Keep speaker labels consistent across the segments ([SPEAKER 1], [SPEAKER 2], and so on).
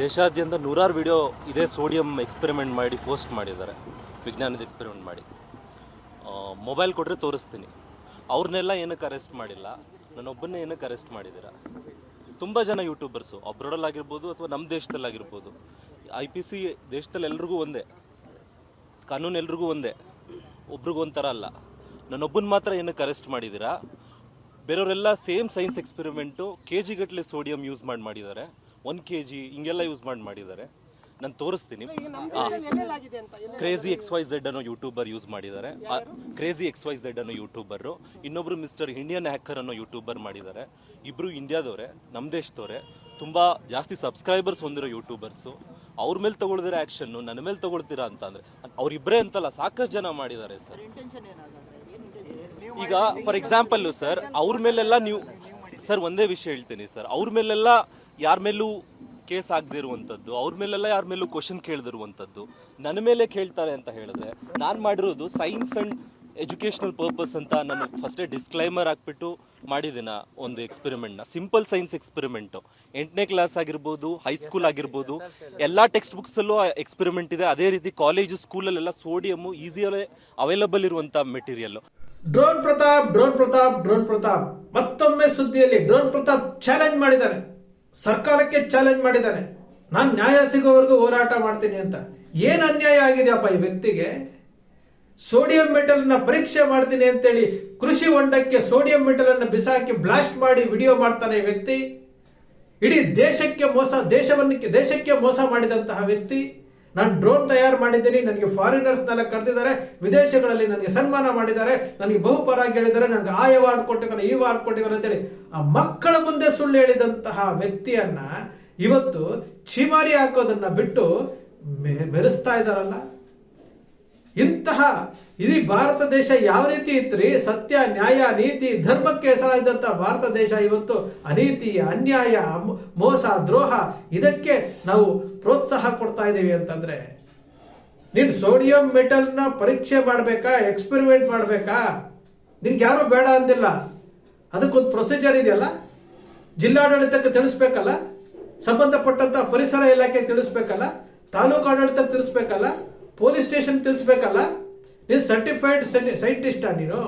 [SPEAKER 1] ದೇಶಾದ್ಯಂತ ನೂರಾರು ವಿಡಿಯೋ ಇದೇ ಸೋಡಿಯಂ ಎಕ್ಸ್ಪೆರಿಮೆಂಟ್ ಮಾಡಿ ಪೋಸ್ಟ್ ಮಾಡಿದ್ದಾರೆ. ವಿಜ್ಞಾನದ ಎಕ್ಸ್ಪೆರಿಮೆಂಟ್ ಮಾಡಿ. ಮೊಬೈಲ್ ಕೊಟ್ಟರೆ ತೋರಿಸ್ತೀನಿ. ಅವ್ರನ್ನೆಲ್ಲ ಏನಕ್ಕೆ ಅರೆಸ್ಟ್ ಮಾಡಿಲ್ಲ? ನನ್ನೊಬ್ಬನ್ನೇ ಏನಕ್ಕೆ ಅರೆಸ್ಟ್ ಮಾಡಿದ್ದೀರಾ? ತುಂಬ ಜನ ಯೂಟ್ಯೂಬರ್ಸು ಅಬ್ರಾಡಲ್ಲಾಗಿರ್ಬೋದು ಅಥವಾ ನಮ್ಮ ದೇಶದಲ್ಲಾಗಿರ್ಬೋದು. ಐ ಪಿ ಸಿ ದೇಶದಲ್ಲಿ ಎಲ್ರಿಗೂ ಒಂದೇ. ಕಾನೂನು ಎಲ್ರಿಗೂ ಒಂದೇ. ಒಬ್ರಿಗೂ ಒಂಥರ ಅಲ್ಲ. ನನ್ನೊಬ್ಬನ ಮಾತ್ರ ಏನಕ್ಕೆ ಅರೆಸ್ಟ್ ಮಾಡಿದ್ದೀರಾ? ಬೇರೆಯವರೆಲ್ಲ ಸೇಮ್ ಸೈನ್ಸ್ ಎಕ್ಸ್ಪೆರಿಮೆಂಟು ಕೆ ಜಿಗಟ್ಟಲೆ ಸೋಡಿಯಂ ಯೂಸ್ ಮಾಡಿ ಮಾಡಿದ್ದಾರೆ. ಒನ್ ಕೆ ಜಿ ಹಿಂಗೆಲ್ಲ ಯೂಸ್ ಮಾಡಿ ಮಾಡಿದ್ದಾರೆ. ನಾನು ತೋರಿಸ್ತೀನಿ. ಕ್ರೇಜಿ ಎಕ್ಸ್ ವೈ ಝೆಡ್ ಅನ್ನೋ ಯೂಟ್ಯೂಬರ್ ಯೂಸ್ ಮಾಡಿದ್ದಾರೆ. ಕ್ರೇಜಿ ಎಕ್ಸ್ ವೈ ಝೆಡ್ ಅನ್ನೋ ಯೂಟ್ಯೂಬರು ಇನ್ನೊಬ್ರು ಮಿಸ್ಟರ್ ಇಂಡಿಯನ್ ಹ್ಯಾಕರ್ ಅನ್ನೋ ಯೂಟ್ಯೂಬರ್ ಮಾಡಿದ್ದಾರೆ. ಇಬ್ರು ಇಂಡಿಯಾದವರೇ ನಮ್ಮ ದೇಶದವರೇ ತುಂಬ ಜಾಸ್ತಿ ಸಬ್ಸ್ಕ್ರೈಬರ್ಸ್ ಹೊಂದಿರೋ ಯೂಟ್ಯೂಬರ್ಸು ಅವ್ರ ಮೇಲೆ ತಗೊಳ್ದಿರೋ ಆ್ಯಕ್ಷನ್ನು ನನ್ನ ಮೇಲೆ ತಗೊಳ್ತೀರಾ ಅಂತ ಅಂದರೆ ಅವ್ರಿಬ್ರೇ ಅಂತಲ್ಲ ಸಾಕಷ್ಟು ಜನ ಮಾಡಿದ್ದಾರೆ ಸರ್. ಈಗ ಫಾರ್ ಎಕ್ಸಾಂಪಲ್ಲು ಸರ್ ಅವ್ರ ಮೇಲೆಲ್ಲ ನೀವು ಸರ್ ಒಂದೇ ವಿಷಯ ಹೇಳ್ತೀನಿ ಸರ್. ಅವ್ರ ಮೇಲೆಲ್ಲ ಯಾರ ಮೇಲೂ ಕೇಸ್ ಆಗದಿರುವಂಥದ್ದು, ಅವ್ರ ಮೇಲೆಲ್ಲ ಯಾರ ಮೇಲೂ ಕ್ವಶನ್ ಕೇಳದಿರುವಂಥದ್ದು ನನ್ನ ಮೇಲೆ ಕೇಳ್ತಾರೆ ಅಂತ ಹೇಳಿದ್ರೆ, ನಾನು ಮಾಡಿರೋದು ಸೈನ್ಸ್ ಅಂಡ್ ಎಜುಕೇಷನಲ್ ಪರ್ಪಸ್ ಅಂತ ನಾನು ಫಸ್ಟೇ ಡಿಸ್ಕ್ಲೈಮರ್ ಹಾಕ್ಬಿಟ್ಟು ಮಾಡಿದ್ದೀನ ಒಂದು ಎಕ್ಸ್ಪೆರಿಮೆಂಟ್ನ ಸಿಂಪಲ್ ಸೈನ್ಸ್ ಎಕ್ಸ್ಪೆರಿಮೆಂಟು ಎಂಟನೇ ಕ್ಲಾಸ್ ಆಗಿರ್ಬೋದು ಹೈಸ್ಕೂಲ್ ಆಗಿರ್ಬೋದು, ಎಲ್ಲ ಟೆಕ್ಸ್ಟ್ ಬುಕ್ಸಲ್ಲೂ ಎಕ್ಸ್ಪೆರಿಮೆಂಟ್ ಇದೆ. ಅದೇ ರೀತಿ ಕಾಲೇಜು ಸ್ಕೂಲಲ್ಲೆಲ್ಲ ಸೋಡಿಯಮ್ಮು ಈಸಿಯಲ್ಲೇ ಅವೈಲಬಲ್ ಇರುವಂಥ material
[SPEAKER 2] drone Pratap drone Pratap drone Pratap ಮತ್ತೊಮ್ಮೆ ಸುದ್ದಿಯಲ್ಲಿ ಡ್ರೋನ್ ಪ್ರತಾಪ್ ಚಾಲೆಂಜ್ ಮಾಡಿದ್ದಾನೆ ಸರ್ಕಾರಕ್ಕೆ ಚಾಲೆಂಜ್ ಮಾಡಿದ್ದಾನೆ. ನಾನು ನ್ಯಾಯ ಸಿಗೋವರೆಗೂ ಹೋರಾಟ ಮಾಡ್ತೀನಿ ಅಂತ. ಏನು ಅನ್ಯಾಯ ಆಗಿದೆಯಪ್ಪ ಈ ವ್ಯಕ್ತಿಗೆ? ಸೋಡಿಯಂ ಮೆಟಲ್ನ ಪರೀಕ್ಷೆ ಮಾಡ್ತೀನಿ ಅಂತೇಳಿ ಕೃಷಿ ಹೊಂಡಕ್ಕೆ ಸೋಡಿಯಂ ಮೆಟಲ್ ಅನ್ನು ಬಿಸಾಕಿ ಬ್ಲಾಸ್ಟ್ ಮಾಡಿ ವಿಡಿಯೋ ಮಾಡ್ತಾನೆ ಈ ವ್ಯಕ್ತಿ. ಇಡೀ ದೇಶಕ್ಕೆ ಮೋಸ, ದೇಶವನ್ನಕ್ಕೆ, ದೇಶಕ್ಕೆ ಮೋಸ ಮಾಡಿದಂತಹ ವ್ಯಕ್ತಿ. ನಾನು ಡ್ರೋನ್ ತಯಾರು ಮಾಡಿದ್ದೀನಿ, ನನಗೆ ಫಾರಿನರ್ಸ್ನೆಲ್ಲ ಕರೆದಿದ್ದಾರೆ, ವಿದೇಶಗಳಲ್ಲಿ ನನಗೆ ಸನ್ಮಾನ ಮಾಡಿದ್ದಾರೆ, ನನಗೆ ಬಹುಪರಾಗಿ ಹೇಳಿದ್ದಾರೆ, ನನಗೆ ಆ ಅವಾರ್ಡ್ ಕೊಟ್ಟಿದ್ದಾನೆ, ಈ ಅವಾರ್ಡ್ ಕೊಟ್ಟಿದ್ದಾನೆ ಅಂತೇಳಿ. ಆ ಮಕ್ಕಳ ಮುಂದೆ ಸುಳ್ಳು ಹೇಳಿದಂತಹ ವ್ಯಕ್ತಿಯನ್ನ ಇವತ್ತು ಚಿಮಾರಿ ಹಾಕೋದನ್ನ ಬಿಟ್ಟು ಮೆ- ಮೆರೆಸ್ತಾ ಇದ್ದಾರಲ್ಲ? ಇಂತಹ ಇಡೀ ಭಾರತ ದೇಶ ಯಾವ ರೀತಿ ಇತ್ರಿ? ಸತ್ಯ, ನ್ಯಾಯ, ನೀತಿ, ಧರ್ಮಕ್ಕೆ ಹೆಸರಾದಂಥ ಭಾರತ ದೇಶ ಇವತ್ತು ಅನೀತಿ, ಅನ್ಯಾಯ ಮೋಸ, ದ್ರೋಹ, ಇದಕ್ಕೆ ನಾವು ಪ್ರೋತ್ಸಾಹ ಕೊಡ್ತಾ ಇದ್ದೀವಿ ಅಂತಂದ್ರೆ, ನೀನು ಸೋಡಿಯಂ ಮೆಟಲ್ನ ಪರೀಕ್ಷೆ ಮಾಡಬೇಕಾ, ಎಕ್ಸ್ಪೆರಿಮೆಂಟ್ ಮಾಡಬೇಕಾ? ನಿನ್ಗೆ ಯಾರು ಬೇಡ ಅಂದಿಲ್ಲ. ಅದಕ್ಕೊಂದು ಪ್ರೊಸೀಜರ್ ಇದೆಯಲ್ಲ? ಜಿಲ್ಲಾಡಳಿತಕ್ಕೆ ತಿಳಿಸ್ಬೇಕಲ್ಲ? ಸಂಬಂಧಪಟ್ಟಂತ ಪರಿಸರ ಇಲಾಖೆ ತಿಳಿಸ್ಬೇಕಲ್ಲ? ತಾಲೂಕು ಆಡಳಿತಕ್ಕೆ ತಿಳಿಸ್ಬೇಕಲ್ಲ? Police station ತಿಳಿಸ್ಬೇಕಲ್ಲ? ನೀನು ಸರ್ಟಿಫೈಡ್ ಸೈಂಟಿಸ್ಟಾ ನೀನು?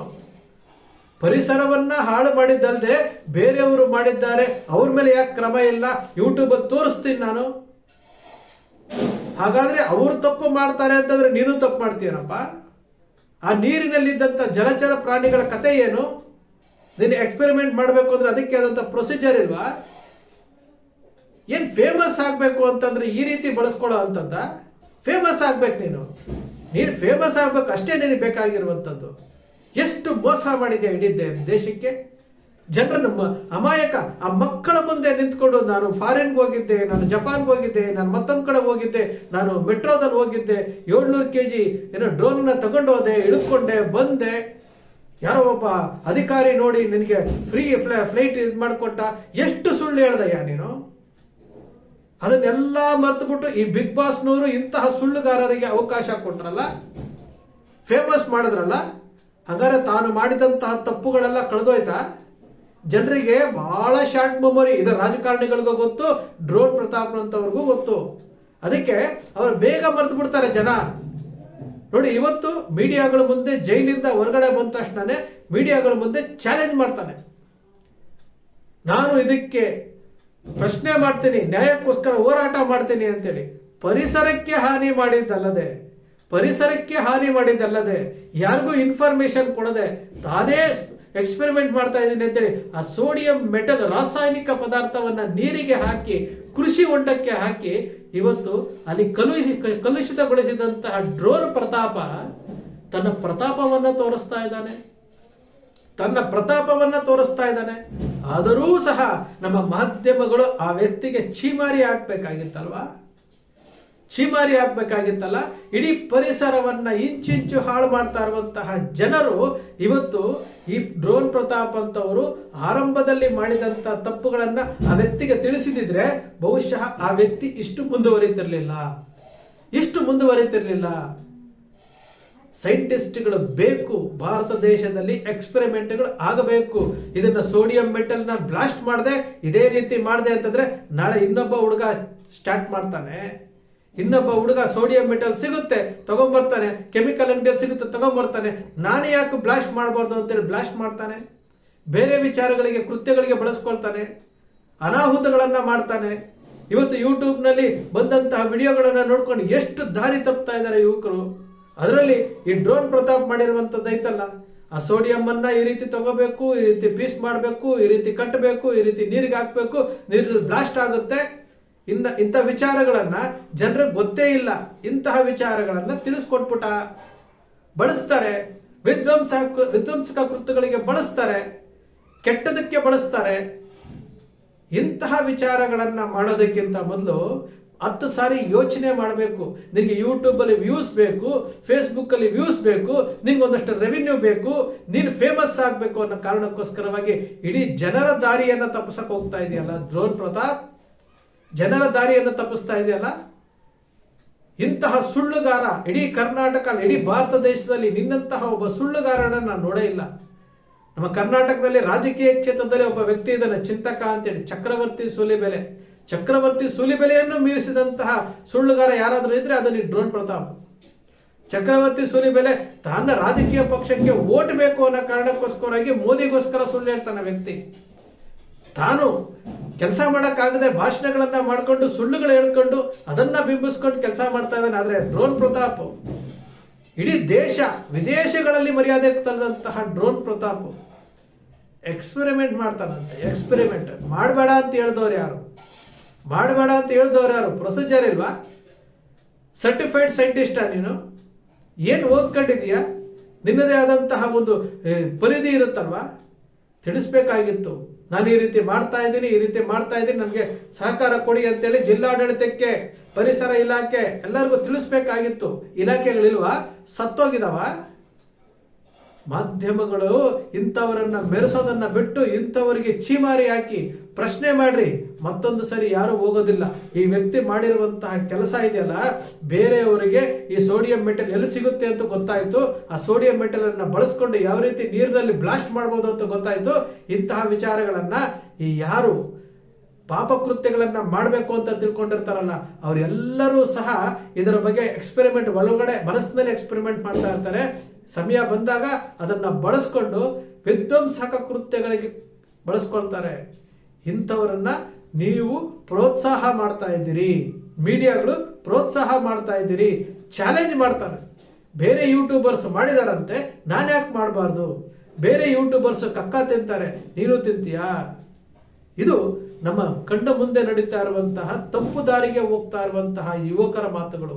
[SPEAKER 2] ಪರಿಸರವನ್ನ ಹಾಳು ಮಾಡಿದ್ದಲ್ಲದೆ ಬೇರೆಯವರು ಮಾಡಿದ್ದಾರೆ. ಅವ್ರ ಮೇಲೆ ಯಾಕೆ ಕ್ರಮ ಇಲ್ಲ? ಯೂಟ್ಯೂಬಲ್ಲಿ ತೋರಿಸ್ತೀನಿ ನಾನು. ಹಾಗಾದ್ರೆ ಅವರು ತಪ್ಪು ಮಾಡ್ತಾರೆ ಅಂತಂದ್ರೆ ನೀನು ತಪ್ಪು ಮಾಡ್ತೀಯನಪ್ಪ. ಆ ನೀರಿನಲ್ಲಿದ್ದಂಥ ಜಲಚರ ಪ್ರಾಣಿಗಳ ಕತೆ ಏನು? ನೀನು ಎಕ್ಸ್ಪೆರಿಮೆಂಟ್ ಮಾಡಬೇಕು ಅಂದ್ರೆ ಅದಕ್ಕೆ ಆದಂಥ ಪ್ರೊಸೀಜರ್ ಇಲ್ವಾ? ಏನು ಫೇಮಸ್ ಆಗಬೇಕು ಅಂತಂದ್ರೆ ಈ ರೀತಿ ಬಳಸ್ಕೊಳ್ಳೋ ಅಂತದ್ದ? ಫೇಮಸ್ ಆಗ್ಬೇಕು ನೀನು. ನೀನು ಫೇಮಸ್ ಆಗ್ಬೇಕು ಅಷ್ಟೇ ನಿನಗೆ ಬೇಕಾಗಿರುವಂಥದ್ದು. ಎಷ್ಟು ಮೋಸ ಮಾಡಿದೆ ಇಡಿದ್ದೆ ದೇಶಕ್ಕೆ? ಜನರನ್ನು ಅಮಾಯಕ, ಆ ಮಕ್ಕಳ ಮುಂದೆ ನಿಂತ್ಕೊಂಡು ನಾನು ಫಾರಿನ್ಗೆ ಹೋಗಿದ್ದೆ, ನಾನು ಜಪಾನ್ಗೆ ಹೋಗಿದ್ದೆ, ನಾನು ಮತ್ತೊಂದು ಕಡೆ ಹೋಗಿದ್ದೆ, ನಾನು ಮೆಟ್ರೋದಲ್ಲಿ ಹೋಗಿದ್ದೆ, ಏಳ್ನೂರು ಕೆ ಜಿ ಏನೋ ಡ್ರೋನ್ನ ತಗೊಂಡು ಹೋದೆ ಇಳ್ಕೊಂಡೆ, ಬಂದೆ. ಯಾರೋ ಒಬ್ಬ ಅಧಿಕಾರಿ ನೋಡಿ ನಿನಗೆ ಫ್ರೀ ಫ್ಲೈ ಫ್ಲೈಟ್ ಇದು ಮಾಡಿಕೊಟ್ಟ. ಎಷ್ಟು ಸುಳ್ಳು ಹೇಳ್ದಯ್ಯ ನೀನು? ಅದನ್ನೆಲ್ಲ ಮರೆತುಬಿಟ್ಟು ಈ ಬಿಗ್ ಬಾಸ್ನವರು ಇಂತಹ ಸುಳ್ಳುಗಾರರಿಗೆ ಅವಕಾಶ ಕೊಟ್ರಲ್ಲ ಫೇಮಸ್ ಮಾಡಿದ್ರಲ್ಲ, ಹಾಗಾದ್ರೆ ತಾನು ಮಾಡಿದಂತಹ ತಪ್ಪುಗಳೆಲ್ಲ ಕಳೆದೋಯ್ತಾ? ಜನರಿಗೆ ಬಹಳ ಶಾರ್ಟ್ ಮೆಮೊರಿ ಇದು ರಾಜಕಾರಣಿಗಳಿಗೂ ಗೊತ್ತು ಡ್ರೋನ್ ಪ್ರತಾಪ್ನಂತವ್ರಿಗೂ ಗೊತ್ತು. ಅದಕ್ಕೆ ಅವರು ಬೇಗ ಮರೆತು ಬಿಡ್ತಾರೆ ಜನ. ನೋಡಿ, ಇವತ್ತು ಮೀಡಿಯಾಗಳ ಮುಂದೆ ಜೈಲಿಂದ ಹೊರಗಡೆ ಬಂದ ತಕ್ಷಣನೇ ಮೀಡಿಯಾಗಳ ಮುಂದೆ ಚಾಲೆಂಜ್ ಮಾಡ್ತಾನೆ. ನಾನು ಇದಕ್ಕೆ ಪ್ರಶ್ನೆ ಮಾಡ್ತೀನಿ, ನ್ಯಾಯಕ್ಕೋಸ್ಕರ ಹೋರಾಟ ಮಾಡ್ತೀನಿ ಅಂತೇಳಿ. ಪರಿಸರಕ್ಕೆ ಹಾನಿ ಮಾಡಿದ್ದಲ್ಲದೆ, ಪರಿಸರಕ್ಕೆ ಹಾನಿ ಮಾಡಿದ್ದಲ್ಲದೆ, ಯಾರಿಗೂ ಇನ್ಫಾರ್ಮೇಶನ್ ಕೊಡದೆ ತಾನೇ ಎಕ್ಸ್ಪೆರಿಮೆಂಟ್ ಮಾಡ್ತಾ ಇದ್ದೀನಿ ಅಂತೇಳಿ, ಆ ಸೋಡಿಯಂ ಮೆಟಲ್ ರಾಸಾಯನಿಕ ಪದಾರ್ಥವನ್ನ ನೀರಿಗೆ ಹಾಕಿ, ಕೃಷಿ ಹೊಂಡಕ್ಕೆ ಹಾಕಿ, ಇವತ್ತು ಅಲ್ಲಿ ಕಲುಷಿ ಕಲುಷಿತಗೊಳಿಸಿದಂತಹ ಡ್ರೋನ್ ಪ್ರತಾಪ ತನ್ನ ಪ್ರತಾಪವನ್ನ ತೋರಿಸ್ತಾ ಇದ್ದಾನೆ. ತನ್ನ ಪ್ರತಾಪವನ್ನ ತೋರಿಸ್ತಾ ಇದ್ದಾನೆ. ಆದರೂ ಸಹ ನಮ್ಮ ಮಾಧ್ಯಮಗಳು ಆ ವ್ಯಕ್ತಿಗೆ ಛೀಮಾರಿ ಹಾಕ್ಬೇಕಾಗಿತ್ತಲ್ವಾ ಛೀಮಾರಿ ಹಾಕ್ಬೇಕಾಗಿತ್ತಲ್ಲ ಇಡೀ ಪರಿಸರವನ್ನ ಇಂಚಿಂಚು ಹಾಳು ಮಾಡ್ತಾ ಇರುವಂತಹ ಜನರು ಇವತ್ತು ಈ ಡ್ರೋನ್ ಪ್ರತಾಪ್ ಅಂತವರು ಆರಂಭದಲ್ಲಿ ಮಾಡಿದಂತ ತಪ್ಪುಗಳನ್ನ ಆ ವ್ಯಕ್ತಿಗೆ ತಿಳಿಸಿದಿದ್ರೆ ಬಹುಶಃ ಆ ವ್ಯಕ್ತಿ ಇಷ್ಟು ಮುಂದುವರಿತಿರ್ಲಿಲ್ಲ. ಇಷ್ಟು ಮುಂದುವರಿತಿರ್ಲಿಲ್ಲ. ಸೈಂಟಿಸ್ಟ್ಗಳು ಬೇಕು, ಭಾರತ ದೇಶದಲ್ಲಿ ಎಕ್ಸ್ಪೆರಿಮೆಂಟ್ಗಳು ಆಗಬೇಕು. ಇದನ್ನ ಸೋಡಿಯಂ ಮೆಟಲ್ನ ಬ್ಲಾಸ್ಟ್ ಮಾಡದೆ, ಇದೇ ರೀತಿ ಮಾಡಿದೆ ಅಂತಂದ್ರೆ ನಾಳೆ ಇನ್ನೊಬ್ಬ ಹುಡುಗ ಸ್ಟಾರ್ಟ್ ಮಾಡ್ತಾನೆ. ಇನ್ನೊಬ್ಬ ಹುಡುಗ ಸೋಡಿಯಂ ಮೆಟಲ್ ಸಿಗುತ್ತೆ, ತಗೊಂಬರ್ತಾನೆ ಕೆಮಿಕಲ್ ಅಂಗಡಿಯಲ್ಲಿ ಸಿಗುತ್ತೆ, ತಗೊಂಬರ್ತಾನೆ. ನಾನೇ ಯಾಕೆ ಬ್ಲಾಸ್ಟ್ ಮಾಡಬಾರ್ದು ಅಂತೇಳಿ ಬ್ಲಾಸ್ಟ್ ಮಾಡ್ತಾನೆ. ಬೇರೆ ವಿಚಾರಗಳಿಗೆ, ಕೃತ್ಯಗಳಿಗೆ ಬಳಸ್ಕೊಳ್ತಾನೆ. ಅನಾಹುತಗಳನ್ನ ಮಾಡ್ತಾನೆ. ಇವತ್ತು ಯೂಟ್ಯೂಬ್ನಲ್ಲಿ ಬಂದಂತಹ ವಿಡಿಯೋಗಳನ್ನು ನೋಡ್ಕೊಂಡು ಎಷ್ಟು ದಾರಿ ತಪ್ತಾ ಇದ್ದಾರೆ ಯುವಕರು. ಅದರಲ್ಲಿ ಈ ಡ್ರೋನ್ ಪ್ರತಾಪ್ ಮಾಡಿರುವಂಥದ್ದು ಐತಲ್ಲ, ಆ ಸೋಡಿಯಂ ಅನ್ನ ಈ ರೀತಿ ತಗೋಬೇಕು, ಈ ರೀತಿ ಪೀಸ್ ಮಾಡಬೇಕು, ಈ ರೀತಿ ಕಟ್ಟಬೇಕು ಈ ರೀತಿ ನೀರಿಗೆ ಹಾಕಬೇಕು ನೀರಲ್ಲಿ ಬ್ಲಾಸ್ಟ್ ಆಗುತ್ತೆ. ಇನ್ನು ಇಂಥ ವಿಚಾರಗಳನ್ನು ಜನರಿಗೆ ಗೊತ್ತೇ ಇಲ್ಲ. ಇಂತಹ ವಿಚಾರಗಳನ್ನು ತಿಳಿಸ್ಕೊಟ್ಬಿಟ್ಟ ಬಳಸ್ತಾರೆ. ವಿಧ್ವಂಸ ವಿಧ್ವಂಸಕ ಕೃತ್ಯಗಳಿಗೆ ಬಳಸ್ತಾರೆ. ಕೆಟ್ಟದಕ್ಕೆ ಬಳಸ್ತಾರೆ. ಇಂತಹ ವಿಚಾರಗಳನ್ನು ಮಾಡೋದಕ್ಕಿಂತ ಮೊದಲು ಹತ್ತು ಸಾರಿ ಯೋಚನೆ ಮಾಡಬೇಕು, ನಿನಗೆ ಯೂಟ್ಯೂಬಲ್ಲಿ ವ್ಯೂಸ್ ಬೇಕು ಫೇಸ್ಬುಕ್ಕಲ್ಲಿ ವ್ಯೂಸ್ ಬೇಕು ನಿನಗೊಂದಷ್ಟು ಒಂದಷ್ಟು ರೆವಿನ್ಯೂ ಬೇಕು, ನೀನು ಫೇಮಸ್ ಆಗಬೇಕು ಅನ್ನೋ ಕಾರಣಕ್ಕೋಸ್ಕರವಾಗಿ ಇಡೀ ಜನರ ದಾರಿಯನ್ನು ತಪ್ಪಿಸಕ್ಕೆ ಹೋಗ್ತಾ ಇದೆಯಲ್ಲ ದ್ರೋಣ್ ಪ್ರತಾಪ್? ಜನರ ದಾರಿಯನ್ನು ತಪ್ಪಿಸ್ತಾ ಇದೆಯಲ್ಲ? ಇಂತಹ ಸುಳ್ಳುಗಾರ, ಇಡೀ ಕರ್ನಾಟಕ ಇಡೀ ಭಾರತ ದೇಶದಲ್ಲಿ ನಿನ್ನಂತಹ ಒಬ್ಬ ಸುಳ್ಳುಗಾರನ ನಾನು ನೋಡೇ ಇಲ್ಲ. ನಮ್ಮ ಕರ್ನಾಟಕದಲ್ಲಿ ರಾಜಕೀಯ ಕ್ಷೇತ್ರದಲ್ಲಿ ಒಬ್ಬ ವ್ಯಕ್ತಿ ಇದ್ದಾನೆ, ಚಿಂತಕ ಅಂತೇಳಿ, ಚಕ್ರವರ್ತಿ ಸೂಲಿಬೆಲೆ. ಚಕ್ರವರ್ತಿ ಸೂಲಿಬೆಲೆಯನ್ನು ಮೀರಿಸಿದಂತಹ ಸುಳ್ಳುಗಾರ ಯಾರಾದರೂ ಇದ್ರೆ ಅದು ಡ್ರೋನ್ ಪ್ರತಾಪ್. ಚಕ್ರವರ್ತಿ ಸೂಲಿಬೆಲೆ ತನ್ನ ರಾಜಕೀಯ ಪಕ್ಷಕ್ಕೆ ಓಟ್ ಬೇಕು ಅನ್ನೋ ಕಾರಣಕ್ಕೋಸ್ಕರವಾಗಿ ಮೋದಿಗೋಸ್ಕರ ಸುಳ್ಳು ಹೇಳ್ತಾನೆ ವ್ಯಕ್ತಿ. ತಾನು ಕೆಲಸ ಮಾಡೋಕ್ಕಾಗದೆ ಭಾಷಣಗಳನ್ನ ಮಾಡ್ಕೊಂಡು ಸುಳ್ಳುಗಳು ಹೇಳ್ಕೊಂಡು ಅದನ್ನ ಬಿಂಬಿಸ್ಕೊಂಡು ಕೆಲಸ ಮಾಡ್ತಾ ಇದ್ದಾನೆ. ಆದ್ರೆ ಡ್ರೋನ್ ಪ್ರತಾಪ್, ಇಡೀ ದೇಶ ವಿದೇಶಗಳಲ್ಲಿ ಮರ್ಯಾದೆ ತಂದಂತಹ ಡ್ರೋನ್ ಪ್ರತಾಪ್. ಎಕ್ಸ್ಪೆರಿಮೆಂಟ್ ಮಾಡ್ತಾನಂತೆ. ಎಕ್ಸ್ಪೆರಿಮೆಂಟ್ ಮಾಡಬೇಡ ಅಂತ ಹೇಳ್ದವ್ರು ಯಾರು? ಮಾಡಬೇಡ ಅಂತ ಹೇಳ್ದವ್ರು ಯಾರು? ಪ್ರೊಸೀಜರ್ ಇಲ್ವಾ? ಸರ್ಟಿಫೈಡ್ ಸೈಂಟಿಸ್ಟಾ ನೀನು? ಏನು ಓದ್ಕೊಂಡಿದೀಯಾ ನಿನ್ನದೇ ಆದಂತಹ ಒಂದು ಪರಿಧಿ ಇರುತ್ತಲ್ವಾ? ತಿಳಿಸ್ಬೇಕಾಗಿತ್ತು. ನಾನು ಈ ರೀತಿ ಮಾಡ್ತಾ ಇದ್ದೀನಿ, ಈ ರೀತಿ ಮಾಡ್ತಾ ಇದ್ದೀನಿ, ನನಗೆ ಸಹಕಾರ ಕೊಡಿ ಅಂತೇಳಿ ಜಿಲ್ಲಾಡಳಿತಕ್ಕೆ, ಪರಿಸರ ಇಲಾಖೆ ಎಲ್ಲರಿಗೂ ತಿಳಿಸ್ಬೇಕಾಗಿತ್ತು. ಇಲಾಖೆಗಳಿಲ್ವಾ? ಸತ್ತೋಗಿದಾವ? ಮಾಧ್ಯಮಗಳು ಇಂಥವರನ್ನು ಮೆರೆಸೋದನ್ನು ಬಿಟ್ಟು ಇಂಥವರಿಗೆ ಚೀಮಾರಿ ಹಾಕಿ ಪ್ರಶ್ನೆ ಮಾಡ್ರಿ, ಮತ್ತೊಂದು ಸರಿ ಯಾರು ಹೋಗೋದಿಲ್ಲ. ಈ ವ್ಯಕ್ತಿ ಮಾಡಿರುವಂತಹ ಕೆಲಸ ಇದೆಯಲ್ಲ, ಬೇರೆಯವರಿಗೆ ಈ ಸೋಡಿಯಂ ಮೆಟಲ್ ಎಲ್ಲಿ ಸಿಗುತ್ತೆ ಅಂತ ಗೊತ್ತಾಯ್ತು. ಆ ಸೋಡಿಯಂ ಮೆಟಲ್ ಅನ್ನು ಬಳಸ್ಕೊಂಡು ಯಾವ ರೀತಿ ನೀರಿನಲ್ಲಿ ಬ್ಲಾಸ್ಟ್ ಮಾಡ್ಬೋದು ಅಂತ ಗೊತ್ತಾಯ್ತು. ಇಂತಹ ವಿಚಾರಗಳನ್ನ ಈ ಯಾರು ಪಾಪಕೃತ್ಯಗಳನ್ನು ಮಾಡಬೇಕು ಅಂತ ತಿಳ್ಕೊಂಡಿರ್ತಾರಲ್ಲ, ಅವರೆಲ್ಲರೂ ಸಹ ಇದರ ಬಗ್ಗೆ ಎಕ್ಸ್ಪೆರಿಮೆಂಟ್ ಒಳಗಡೆ, ಮನಸ್ಸಿನಲ್ಲಿ ಎಕ್ಸ್ಪೆರಿಮೆಂಟ್ ಮಾಡ್ತಾ ಇರ್ತಾರೆ. ಸಮಯ ಬಂದಾಗ ಅದನ್ನು ಬಳಸ್ಕೊಂಡು ವಿಧ್ವಂಸಕ ಕೃತ್ಯಗಳಿಗೆ ಬಳಸ್ಕೊಳ್ತಾರೆ. ಇಂಥವರನ್ನು ನೀವು ಪ್ರೋತ್ಸಾಹ ಮಾಡ್ತಾ ಇದ್ದೀರಿ. ಮೀಡಿಯಾಗಳು ಪ್ರೋತ್ಸಾಹ ಮಾಡ್ತಾ ಇದ್ದೀರಿ. ಚಾಲೆಂಜ್ ಮಾಡ್ತಾರೆ. ಬೇರೆ ಯೂಟ್ಯೂಬರ್ಸ್ ಮಾಡಿದಾರಂತೆ, ನಾನು ಯಾಕೆ ಮಾಡಬಾರ್ದು? ಬೇರೆ ಯೂಟ್ಯೂಬರ್ಸ್ ಕಕ್ಕ ತಿಂತಾರೆ, ನೀನು ತಿಂತೀಯಾ? ಇದು ನಮ್ಮ ಕಣ್ಣ ಮುಂದೆ ನಡೀತಾ ಇರುವಂತಹ ತಪ್ಪು ದಾರಿಗೆ ಹೋಗ್ತಾ ಇರುವಂತಹ ಯುವಕರ ಮಾತುಗಳು.